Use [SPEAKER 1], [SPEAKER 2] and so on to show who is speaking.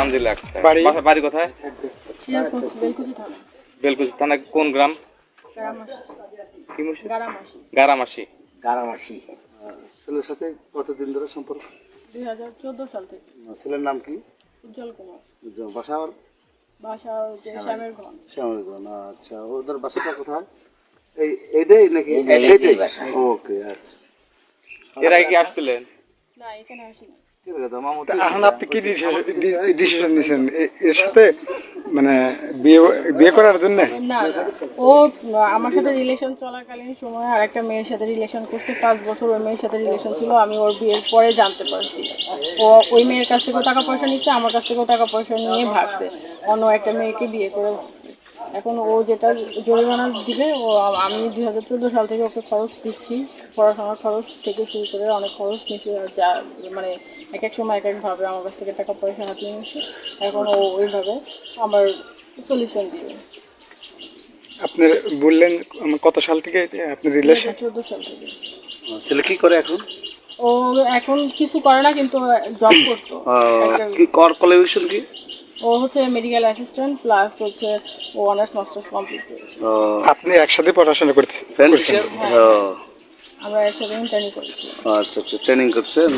[SPEAKER 1] তানজিলা আক্তার
[SPEAKER 2] বাড়ি?
[SPEAKER 1] কোথায়?
[SPEAKER 3] বেলকুচি থানা।
[SPEAKER 1] কোন গ্রাম?
[SPEAKER 3] গারামাসি।
[SPEAKER 1] কি
[SPEAKER 3] গারামাসি।
[SPEAKER 1] গারামাসি।
[SPEAKER 4] ছেলের সাথে কতদিন ধরে সম্পর্ক?
[SPEAKER 3] দুই হাজার চোদ্দ সাল থেকে।
[SPEAKER 4] ছেলের নাম কি?
[SPEAKER 3] উজ্জ্বল কুমার।
[SPEAKER 4] বাসা আর
[SPEAKER 3] বাসা হচ্ছে শ্যামের ঘর
[SPEAKER 4] আচ্ছা। ওদের বাসাটা কোথায়? এই এইটাই নাকি? এইটাই ওকে আচ্ছা।
[SPEAKER 1] এর আগে কি আসছিলেন?
[SPEAKER 3] না এখানে আসিনি।
[SPEAKER 2] এখন আপনি কি ডিসিশন নিয়েছেন এর সাথে মানে বিয়ে বিয়ে করার জন্য?
[SPEAKER 3] না ও আমার সাথে রিলেশন চলাকালীন সময় আর একটা মেয়ের সাথে রিলেশন করছে। পাঁচ বছর ওই মেয়ের সাথে রিলেশন ছিল আমি ওর বিয়ের পরে জানতে পারছি। ও ওই মেয়ের কাছ থেকেও টাকা পয়সা নিচ্ছে আমার কাছ থেকেও টাকা পয়সা নিয়ে ভাগছে। অন্য একটা মেয়েকে বিয়ে করে এখন ও যেটা জরিমানা দিবে ও আমি দুই হাজার চোদ্দ সাল থেকে ওকে খরচ দিচ্ছি। পড়াশোনার খরচ থেকে শুরু করে অনেক খরচ নিচ্ছে আর যা মানে এক এক সময় এক একভাবে আমার কাছ থেকে টাকা পয়সা হাতিয়ে নিচ্ছে এখন ও ওইভাবে আমার সলিউশন দিবে।
[SPEAKER 2] আপনি বললেন কত সাল থেকে আপনি রিলেশন
[SPEAKER 3] চোদ্দ সাল থেকে।
[SPEAKER 4] ছেলে কি করে এখন?
[SPEAKER 3] ও এখন কিছু করে না কিন্তু জব করতো।
[SPEAKER 4] কি কর কোয়ালিফিকেশন কি?
[SPEAKER 3] ও হচ্ছে মেডিকেল অ্যাসিস্ট্যান্ট প্লাস হচ্ছে ও অনার্স মাস্টার্স কমপ্লিট করেছে।
[SPEAKER 2] আপনি একসাথে পড়াশোনা করতেছেন?
[SPEAKER 4] ফ্রেন্ড
[SPEAKER 3] আমরা একসাথে ট্রেনিং করেছি
[SPEAKER 4] আচ্ছা আচ্ছা ট্রেনিং করছেন?